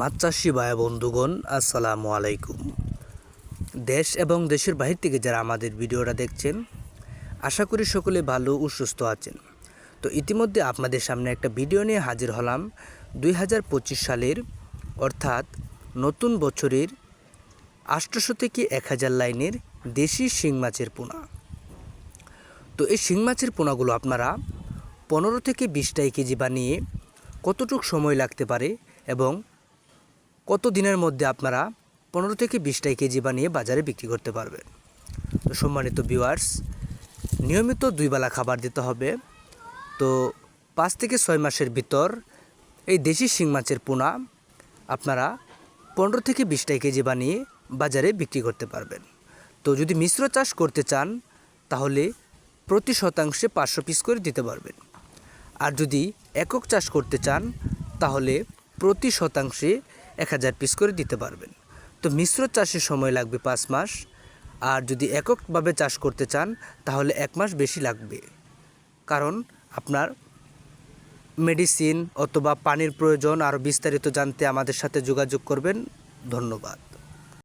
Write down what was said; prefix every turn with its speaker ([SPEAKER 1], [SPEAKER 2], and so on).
[SPEAKER 1] মাছ চাষি ভাই বন্ধুগণ, আসসালামু আলাইকুম। দেশ এবং দেশের বাহির থেকে যারা আমাদের ভিডিওটা দেখছেন, আশা করি সকলে ভালো ও সুস্থ আছেন। তো ইতিমধ্যে আপনাদের সামনে একটা ভিডিও নিয়ে হাজির হলাম দুই হাজার পঁচিশ সালের, অর্থাৎ নতুন বছরের আটশোশো থেকে এক হাজার লাইনের দেশি শিং মাছের পোনা। তো এই শিং মাছের পোনাগুলো আপনারা পনেরো থেকে বিশটাই কেজি বানিয়ে কতটুক সময় লাগতে পারে এবং কত দিনের মধ্যে আপনারা পনেরো থেকে বিশটাই কেজি বানিয়ে বাজারে বিক্রি করতে পারবেন? তো সম্মানিত ভিউয়ার্স নিয়মিত দুই বেলা খাবার দিতে হবে। তো পাঁচ থেকে ছয় মাসের ভিতর এই দেশি শিং মাছের পোনা আপনারা পনেরো থেকে বিশটাই কেজি বানিয়ে বাজারে বিক্রি করতে পারবেন। তো যদি মিশ্র চাষ করতে চান, তাহলে প্রতি শতাংশে পাঁচশো পিস করে দিতে পারবেন। আর যদি একক চাষ করতে চান, তাহলে প্রতি শতাংশে এক হাজার পিস করে দিতে পারবেন। তো মিশ্র চাষের সময় লাগবে পাঁচ মাস। আর যদি এককভাবে চাষ করতে চান, তাহলে এক মাস বেশি লাগবে। কারণ আপনার মেডিসিন অথবা পানির প্রয়োজন আরও বিস্তারিত জানতে আমাদের সাথে যোগাযোগ করবেন। ধন্যবাদ।